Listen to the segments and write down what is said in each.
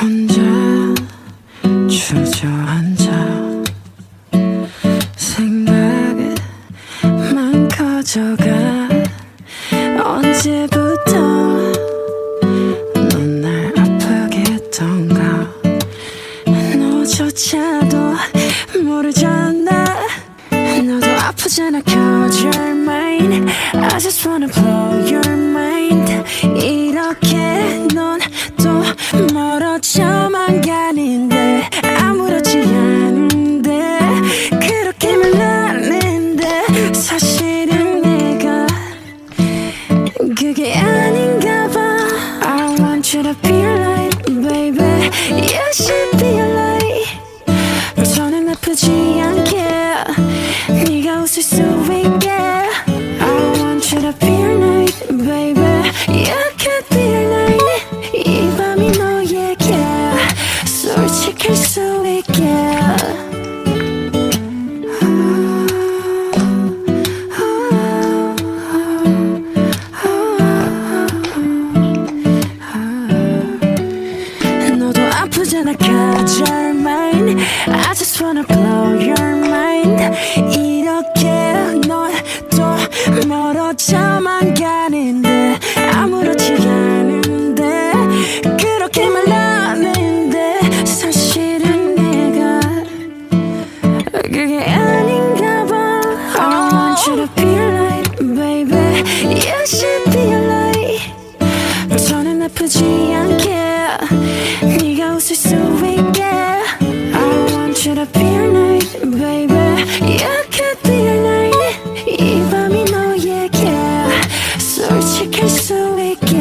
혼자 주저앉아 생각만 커져가 언제부터 넌 날 아프게 했던가? 너조차도 모르잖아. 너도 아프잖아. Cause you're mine I just wanna blow your mind want you to be right baby You should be right 저는 아프지 않게 네가 웃을 수 있게 I want you to be right baby You could be just wanna blow your mind 이렇게 넌또 멀어져만 가는데 아무렇지 않은데 그렇게 말하는데 사실은 내가 그게 아닌가 봐 I want you to be right baby You should be right 저는 아프지 않게 should I be your night, baby 약해 be your night 이 밤이 너에게 솔직할 수 있게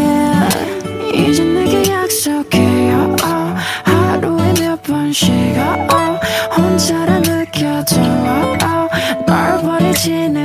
이제 내게 약속해 oh, 하루에 몇 번씩 oh, 혼자라 느껴져 oh, 널 버리진